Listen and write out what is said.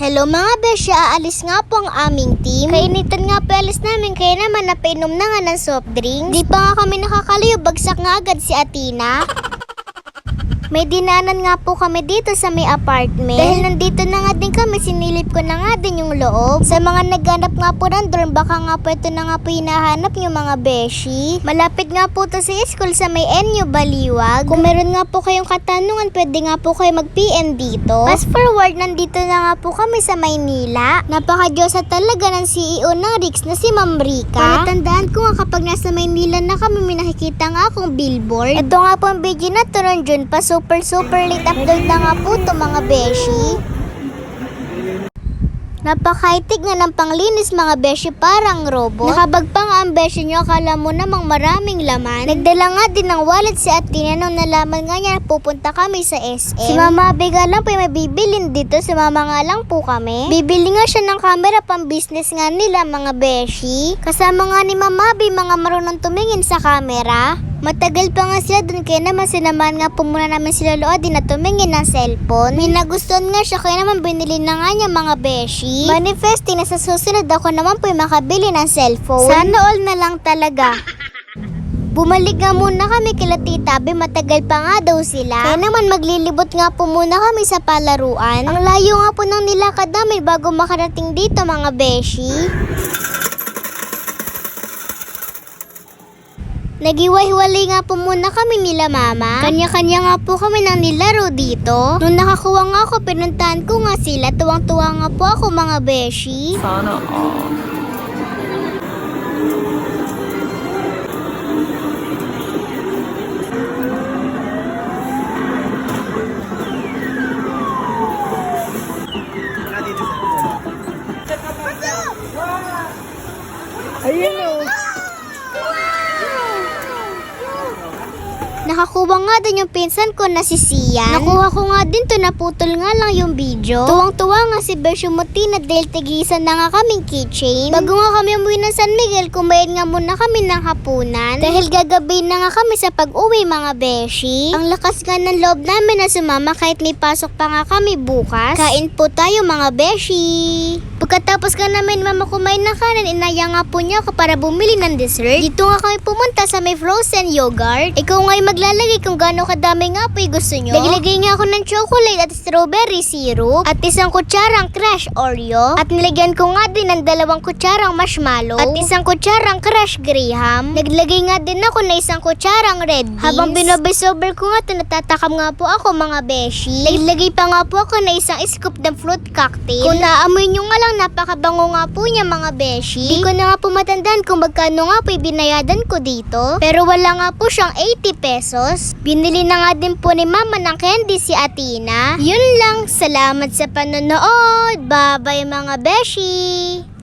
Hello mga besya, aalis nga po ang aming team. Kainitan nga po alis namin, kaya naman napainom na nga ng soft drinks. Di pa nga kami nakakalayo, bagsak nga agad si Atina. May dinanan nga po kami dito sa may apartment. Dahil nandito na nga din kami, sinilip ko na nga din yung loob. Sa mga nagganap nga po ng dorm, baka nga po ito na nga po hinahanap yung mga beshi. Malapit nga po to sa school sa may NU Baliwag. Kung meron nga po kayong katanungan, pwede nga po kayo mag-PM dito. Fast forward, nandito na nga po kami sa Maynila. Napaka-diyosa talaga ng CEO ng Rix na si Ma'am Rica. Tandaan ko nga kapag nasa Maynila na kami, may nakikita nga akong billboard. Ito nga po ang video na to ron dyan pa. Super super late upload na nga po to mga beshi. Napakaitik nga ng panglinis mga beshi parang robot. Nakabag pa nga ang beshi nyo, akala mo namang maraming laman. Nagdala nga din ng wallet si Atina nung nalaman nga niya na pupunta kami sa SM. Si Mama Bega lang po may bibilin dito, si Mama nga lang po kami. Bibili nga siya ng camera pang business nga nila mga beshi. Kasama nga ni Mama Bi mga marunong tumingin sa camera. Matagal pa nga sila dun kaya naman sinamahan nga po muna namin sila Loadi na tumingin ng cellphone. May nagustuhan nga siya kaya naman binili na nga niya mga beshi. Manifesting na sa susunod ako naman po makabili ng cellphone. Sana all na lang talaga. Bumalik nga muna kami kila Tita Abe, matagal pa nga daw sila. Kaya naman maglilibot nga po muna kami sa palaruan. Ang layo nga po ng nilakad namin bago makarating dito mga beshi. Nagiwa-hiwalay nga po muna kami nila mama. Kanya-kanya nga po kami ng nilaro dito. Nung nakakuha nga ako, pinuntahan ko nga sila. Tuwang-tuwa nga po ako mga beshi. Sana all. Ayun o. Nakakuha nga din yung pinsan ko na si Sian. Nakuha ko nga din to, naputol nga lang yung video. Tuwang-tuwa nga si Bersyo Mutina dahil tigisan na nga kaming keychain. Bago nga kami umuwi ng San Miguel, kumain nga muna kami ng hapunan. Dahil gagabi na nga kami sa pag-uwi mga beshi. Ang lakas nga ng loob namin na sumama kahit may pasok pa nga kami bukas. Kain po tayo mga beshi. Pagkatapos ka namin mama kumain ng kanin, inaya nga po niya ako para bumili ng dessert. Dito nga kami pumunta sa may frozen yogurt. Ikaw nga maglalagay kung gaano kadami nga po yung gusto nyo. Naglagay nga ako ng chocolate at strawberry syrup at isang kutsarang crush Oreo. At nilagyan ko nga din ng dalawang kutsarang marshmallow at isang kutsarang crush graham. Naglagay nga din ako na isang kutsarang red beans. Habang binobesober ko nga ito, natatakam nga po ako mga beshi. Naglagay pa nga po ako na isang scoop ng fruit cocktail. Kung naamoy nyo nga lang, napakabango nga po niya mga beshi. Di ko na nga po matandaan kung magkano nga po ibinayadan ko dito. Pero wala nga po siyang 80 pesos. Binili na nga din po ni mama ng candy si Atina. Yun lang, salamat sa panonood. Bye-bye mga beshi!